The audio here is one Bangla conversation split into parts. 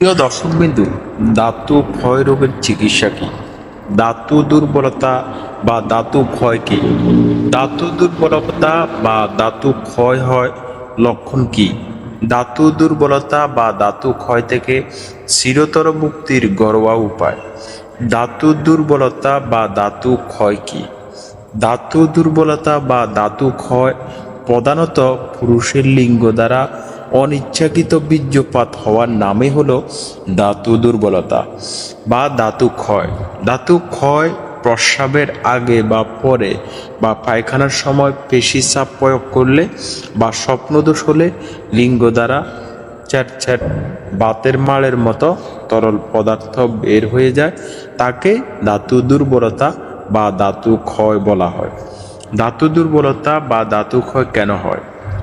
প্রিয় দর্শকবিন্দু দাঁতু ক্ষয় রোগের চিকিৎসা কি? দাঁতু দুর্বলতা বা দাঁতু ক্ষয় কি? দাঁতু দুর্বলতা বা দাঁতু ক্ষয় হয় লক্ষণ কি? দাঁতু দুর্বলতা বা দাঁতু ক্ষয় থেকে চিরতর মুক্তির ঘরোয়া উপায়। দাঁতু দুর্বলতা বা দাঁতু ক্ষয় কি? দাঁতু দুর্বলতা বা দাঁতু ক্ষয় প্রধানত পুরুষের লিঙ্গ দ্বারা অনিচ্ছাকৃত বীর্যপাত হওয়ার নামে হলো ধাতু দুর্বলতা বা ধাতু ক্ষয়। ধাতু ক্ষয় প্রস্রাবের আগে বা পরে বা পায়খানার সময় পেশি চাপ প্রয়োগ করলে বা স্বপ্নদোষ হলে লিঙ্গ দ্বারা চ্যাট বাতের মাড়ের মতো তরল পদার্থ বের হয়ে যায়। তাকে ধাতু দুর্বলতা বা ধাতু ক্ষয় বলা হয়। ধাতু দুর্বলতা বা ধাতু ক্ষয় কেন হয়?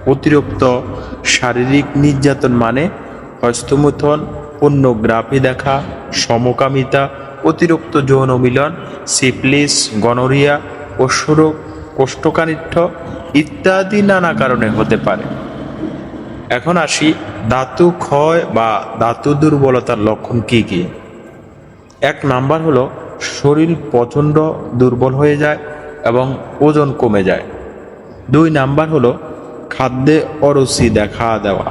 অতিরিক্ত শারীরিক নির্যাতন মানে হস্তমুথন, পণ্যগ্রাফি দেখা, সমকামিতা, অতিরিক্ত যৌন মিলন, সিফলিস, গনোরিয়া অশ্বরোগ কোষ্ঠকানিঠ্য ইত্যাদি নানা কারণে হতে পারে। এখন আসি ধাতু ক্ষয় বা ধাতু দুর্বলতার লক্ষণ কি কি? এক নাম্বার হলো শরীর প্রচণ্ড দুর্বল হয়ে যায় এবং ওজন কমে যায়। দুই নাম্বার হলো খাদ্যে অরুচি দেখা দেওয়া।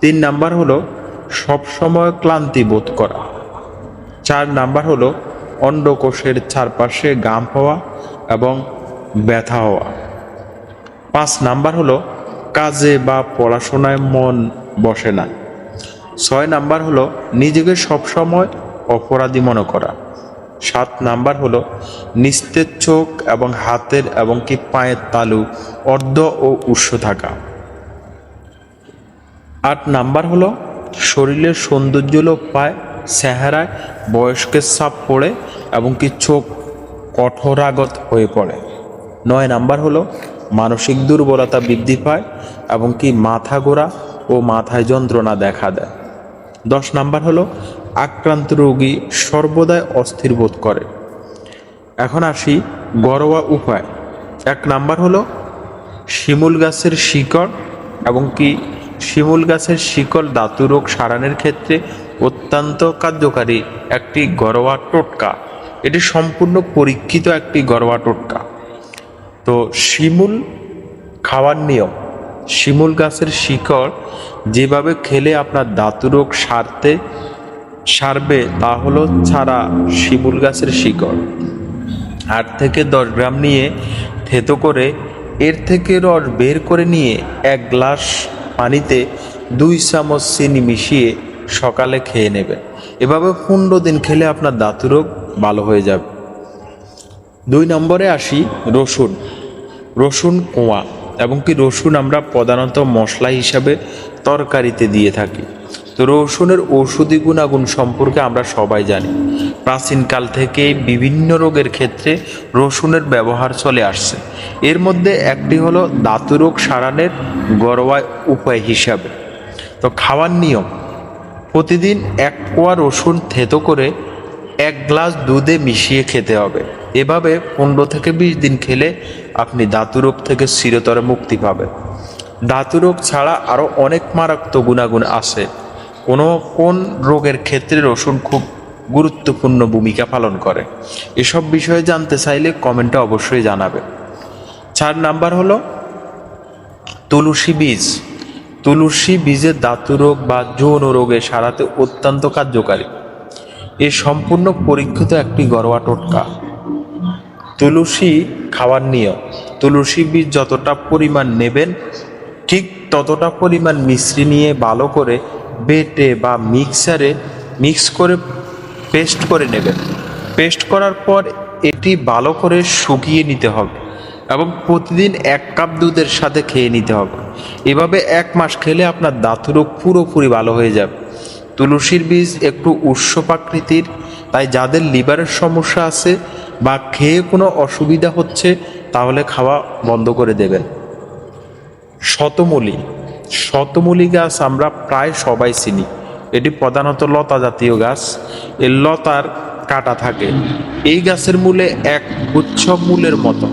তিন নাম্বার হলো সবসময় ক্লান্তি বোধ করা। চার নাম্বার হলো অন্ডকোষের চারপাশে গাম হওয়া এবং ব্যথা হওয়া। পাঁচ নাম্বার হলো কাজে বা পড়াশোনায় মন বসে না। ছয় নাম্বার হলো নিজেকে সবসময় অপরাধী মনে করা। সাত নাম্বার হলো নিস্তের চোখ এবং হাতের এবং কি পায়ের তালু, অর্ধ ও উৎস থাকা। আট নাম্বার হলো, শরীরের সৌন্দর্য লোপ পায়, চেহারায় বয়স্কের ছাপ পড়ে এবং কি চোখ কঠোরাগত হয়ে পড়ে। নয় নাম্বার হলো, মানসিক দুর্বলতা বৃদ্ধি পায় এবং কি মাথা ঘোরা ও মাথায় যন্ত্রণা দেখা দেয়। দশ নাম্বার হলো আক্রান্ত রোগী সর্বদাই অস্থির বোধ করে। এখন আসি ঘরোয়া উপায়। এক নাম্বার হলো শিমুল গাছের শিকড় এবং কি শিমুল গাছের শিকড় ধাতু রোগ সারানোর ক্ষেত্রে অত্যন্ত কার্যকারী একটি ঘরোয়া টোটকা। এটি সম্পূর্ণ পরীক্ষিত একটি ঘরোয়া টোটকা। তো শিমুল খাওয়ার নিয়ম। শিমুল গাছের শিকড় যেভাবে খেলে আপনার ধাতু রোগ সারতে সারবে তা হলো ছাড়া শিমুল গাছের শিকড়। আট থেকে দশ গ্রাম নিয়ে থেতো করে এর থেকে রস বের করে নিয়ে এক গ্লাস পানিতে দুই চামচ চিনি মিশিয়ে সকালে খেয়ে নেবেন। এভাবে পনেরো দিন খেলে আপনার দাঁতু রোগ ভালো হয়ে যাবে। দুই নম্বরে আসি রসুন। রসুন কোয়া এবং কি রসুন আমরা প্রধানত মশলা হিসাবে তরকারিতে দিয়ে থাকি। রসুনের ঔষধি গুণাগুণ সম্পর্কে আমরা সবাই জানি। প্রাচীনকাল থেকে বিভিন্ন রোগের ক্ষেত্রে রসুনের ব্যবহার চলে আসছে। এর মধ্যে একটি হলো দাঁতু রোগ সারানোর ঘরোয়া উপায় হিসাবে। তো খাওয়ার নিয়ম, প্রতিদিন এক কোয়া রসুন থেতো করে এক গ্লাস দুধে মিশিয়ে খেতে হবে। এভাবে পনেরো থেকে বিশ দিন খেলে আপনি দাঁতুরোগ থেকে চিরতরে মুক্তি পাবেন। দাঁতুরোগ ছাড়া আরও অনেক মারাত্মক গুণাগুণ আছে। কোনো কোন রোগের ক্ষেত্রে রসুন খুব গুরুত্বপূর্ণ ভূমিকা পালন করে? এসব বিষয়ে জানতে চাইলে কমেন্টে অবশ্যই জানাবে চার নাম্বার হলো, তুলসী বীজ। তুলসী বীজের দাতু রোগ বা যৌন রোগে সারাতে অত্যন্ত কার্যকারী। এ সম্পূর্ণ পরীক্ষিত একটি ঘরোয়া টোটকা। তুলসী খাওয়ার নিয়ম। তুলসী বীজ যতটা পরিমাণ নেবেন, ঠিক ততটা পরিমাণ মিশ্রি নিয়ে ভালো করে বেটে বা মিক্সারে মিক্স করে পেস্ট করে নেবেন। পেস্ট করার পর এটি ভালো করে শুকিয়ে নিতে হবে এবং প্রতিদিন এক কাপ দুধের সাথে খেয়ে নিতে হবে। এভাবে এক মাস খেলে আপনার দাঁতুরোগ পুরোপুরি ভালো হয়ে যাবে। তুলসীর বীজ একটু উৎস প্রাকৃতির, তাই যাদের লিভারের সমস্যা আছে বা খেয়ে কোনো অসুবিধা হচ্ছে, তাহলে খাওয়া বন্ধ করে দেবেন। শতমূলি শতমূলি গাছ আমরা প্রায় সবাই চিনি। এটি প্রধানত লতা জাতীয় গাছ। এর লতার কাটা থাকে। এই গাছের মূলে এক গুচ্ছ মূলের মতো।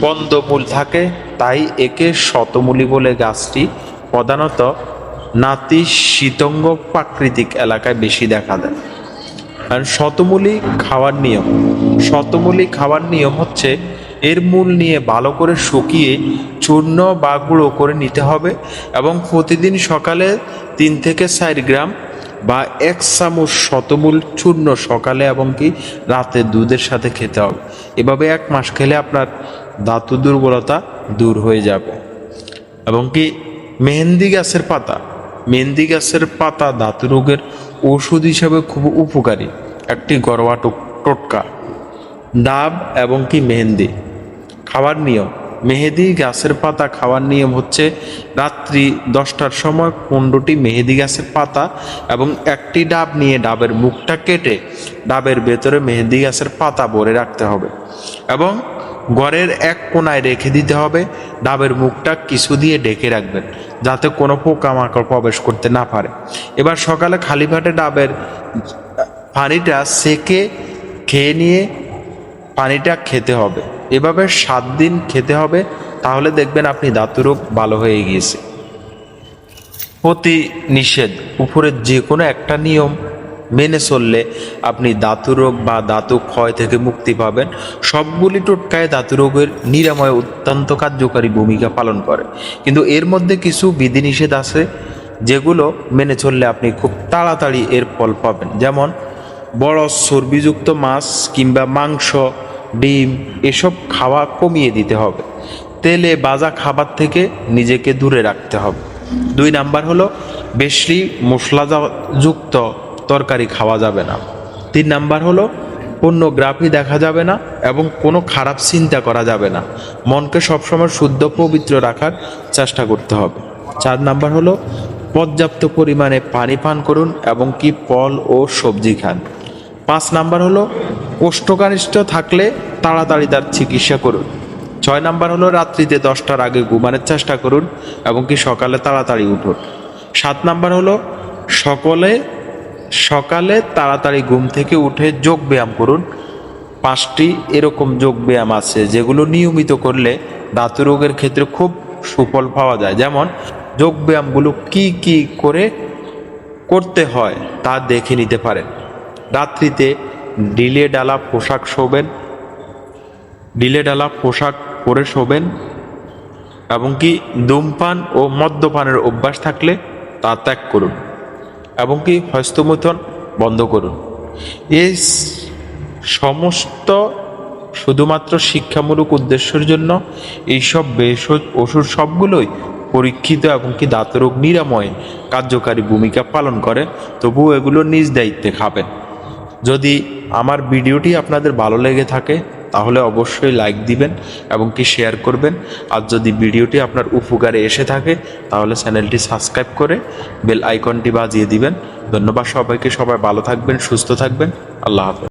কন্দমূল থাকে, তাই একে শতমূলি বলে গাছটি। প্রধানত নাতি শীতঙ্গ প্রাকৃতিক এলাকায় বেশি দেখা দেয় আর শতমূলী খাওয়ার নিয়ম। শতমূলী খাওয়ার নিয়ম হচ্ছে এর মূল নিয়ে ভালো করে শুকিয়ে চূর্ণ বা গুঁড়ো করে নিতে হবে এবং প্রতিদিন সকালে তিন থেকে চার গ্রাম বা এক চামচ শতমূল চূর্ণ সকালে এবং কি রাতে দুধের সাথে খেতে হবে। এভাবে এক মাস খেলে আপনার দাঁতু দুর্বলতা দূর হয়ে যাবে। এবং কি মেহেন্দি গাছের পাতা, মেহেন্দি গাছের পাতা দাঁত রোগের ওষুধ হিসাবে খুব উপকারী। একটি ঘরোয়া টোটকা, ডাব এবং কি মেহেন্দি। খাওয়ার নিয়ম। মেহেদি গাছের পাতা খাওয়ার নিয়ম হচ্ছে রাত্রি দশটার সময় পনেরোটি মেহেদি গাছের পাতা এবং একটি ডাব নিয়ে ডাবের মুখটা কেটে ডাবের ভেতরে মেহেদি গাছের পাতা ভরে রাখতে হবে এবং ঘরের এক কোনায় রেখে দিতে হবে। ডাবের মুখটা কিছু দিয়ে ঢেকে রাখবেন যাতে কোনো পোকামাকড় প্রবেশ করতে না পারে। এবার সকালে খালি ভাটে ডাবের পানিটা সেকে খেয়ে নিয়ে পানিটা খেতে হবে। এভাবে সাত দিন খেতে হবে, তাহলে দেখবেন আপনি দাঁতুরোগ ভালো হয়ে গিয়েছে। প্রতি নিষেধ। উপরের যে কোনো একটা নিয়ম মেনে চললে আপনি দাঁতুরোগ বা দাঁতু ক্ষয় থেকে মুক্তি পাবেন। সবগুলি টোটকায় দাঁতুরোগের নিরাময় অত্যন্ত কার্যকারী ভূমিকা পালন করে। কিন্তু এর মধ্যে কিছু বিধিনিষেধ আছে, যেগুলো মেনে চললে আপনি খুব তাড়াতাড়ি এর ফল পাবেন। যেমন বড় চর্বিযুক্ত মাছ কিংবা মাংস ডিম, এসব খাওয়া কমিয়ে দিতে হবে। তেলে বাজা খাবার থেকে নিজেকে দূরে রাখতে হবে। দুই নাম্বার হলো, বেশি মশলাযুক্ত তরকারি খাওয়া যাবে না। তিন নাম্বার হলো পণ্যগ্রাফি দেখা যাবে না এবং কোনো খারাপ চিন্তা করা যাবে না। মনকে সবসময় শুদ্ধ, পবিত্র রাখার চেষ্টা করতে হবে। চার নাম্বার হলো, পর্যাপ্ত পরিমাণে পানি পান করুন এবং কি ফল ও সবজি খান। পাঁচ নাম্বার হলো কোষ্ঠকানিষ্ঠ থাকলে তাড়াতাড়ি তার চিকিৎসা করুন। ছয় নাম্বার হলো রাত্রিতে দশটার আগে ঘুমানোর চেষ্টা করুন এবং কি সকালে তাড়াতাড়ি উঠুন। সাত নাম্বার হলো সকলে, সকালে তাড়াতাড়ি ঘুম থেকে উঠে যোগ ব্যায়াম করুন। পাঁচটি এরকম যোগ ব্যায়াম আছে যেগুলো নিয়মিত করলে দাঁতু রোগের ক্ষেত্রে খুব সুফল পাওয়া যায়। যেমন যোগ ব্যায়ামগুলো কি কি করে করতে হয় তা দেখে নিতে পারেন। রাত্রিতে ডিলে ডালা পোশাক শোবেন, ডিলে ডালা পোশাক পরে শোবেন, এবং কি ধূমপান ও মদ্যপানের অভ্যাস থাকলে তা ত্যাগ করুন, এবং কি হস্তমৈথন বন্ধ করুন। এই সমস্ত শুধুমাত্র শিক্ষামূলক উদ্দেশ্যের জন্য এইসব ভেষজ, ওষুধ সবগুলোই পরীক্ষিত এবং কি দাঁতরোগ নিরাময়ে কার্যকারী ভূমিকা পালন করে, তবুও এগুলো নিজ দায়িত্বে খাবেন। যদি আমার ভিডিওটি আপনাদের ভালো লেগে থাকে, তাহলে অবশ্যই লাইক দিবেন এবং কি শেয়ার করবেন। আর যদি ভিডিওটি আপনার উপকারে এসে থাকে, তাহলে চ্যানেলটি সাবস্ক্রাইব করে বেল আইকনটি বাজিয়ে দিবেন। ধন্যবাদ সবাইকে, সবাই ভালো থাকবেন, সুস্থ থাকবেন। আল্লাহ হাফেজ।